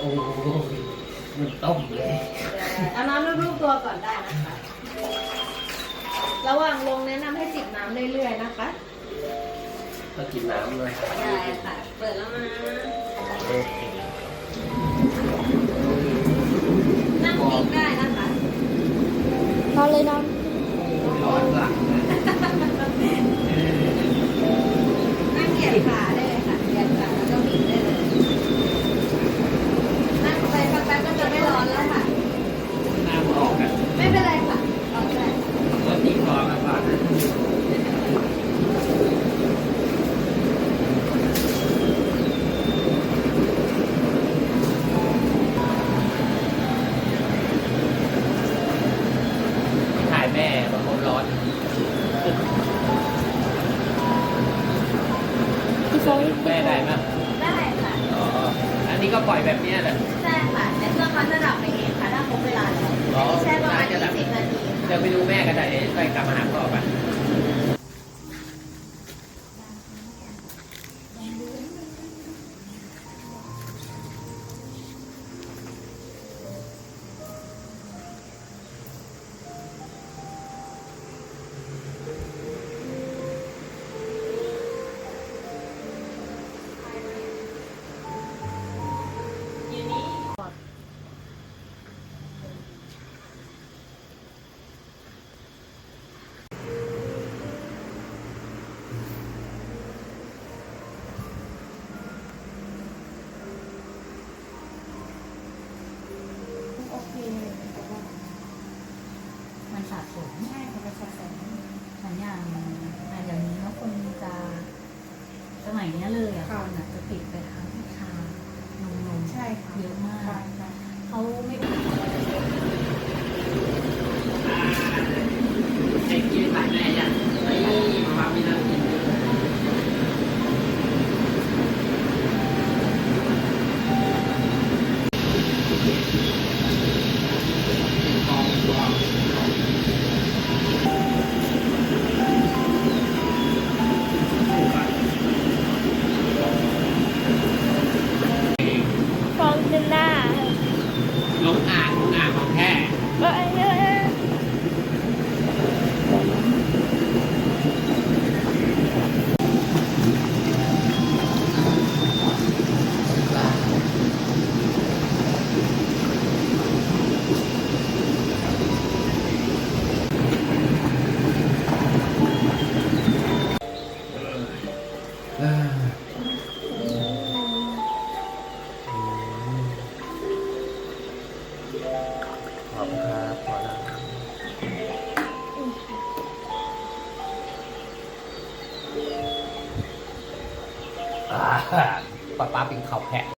โอ้โหมันต้มเลยเอาน้ำรูปๆตัวก่อนได้นะคะ ระหว่างลงแนะนำให้จิบน้ำเรื่อยๆนะคะ ก็กินน้ำเลยได้ค่ะ เปิดแล้วนะโอเคนั่งพิงได้นะคะนอนเลยนอนร้อนหลังนะนั่งเหยียดขาได้เลยค่ะเหยียดขาแล้วก็พิงได้เลย นั่งไปสักแป๊บก็จะไม่ร้อนแล้วค่ะ น้ำออกอะ ไม่เป็นไรค่ะออกได้ ก็ตีคอมาก่อนถ่ายแม่บางคนร้อน พี่โฟนแม่ได้มั้ยได้ค่ะอ๋อ อันนี้ก็ปล่อยแบบเนี้ยแหละใช่ค่ะแต่เครื่องมันจะดับไปเองค่ะถ้าครบเวลาแล้วอ๋อแช่ประมาณจะดับ20นาทีค่ะ เดี๋ยวไปดูแม่กันได้เดี๋ยวไปกลับมาหาพ่อป่ สะสมใช่ค่ะประชาชนเหมือนอย่างอะอย่างนี้แล้วคนจะสมัยเนี้ยเลยอะคนอะจะติดไปทางชานมนมใช่ค่ะเยอะมากค่ะค่ะเขาไม่ เด็กยืนถ่ายแม่ยังเฮ้ยมามามีน้ำกินถูกอะ ฟองขึ้นหน้า ลง ขอบคุณครับขอนะอ่าป้าป้าเป็นข้าวแพะ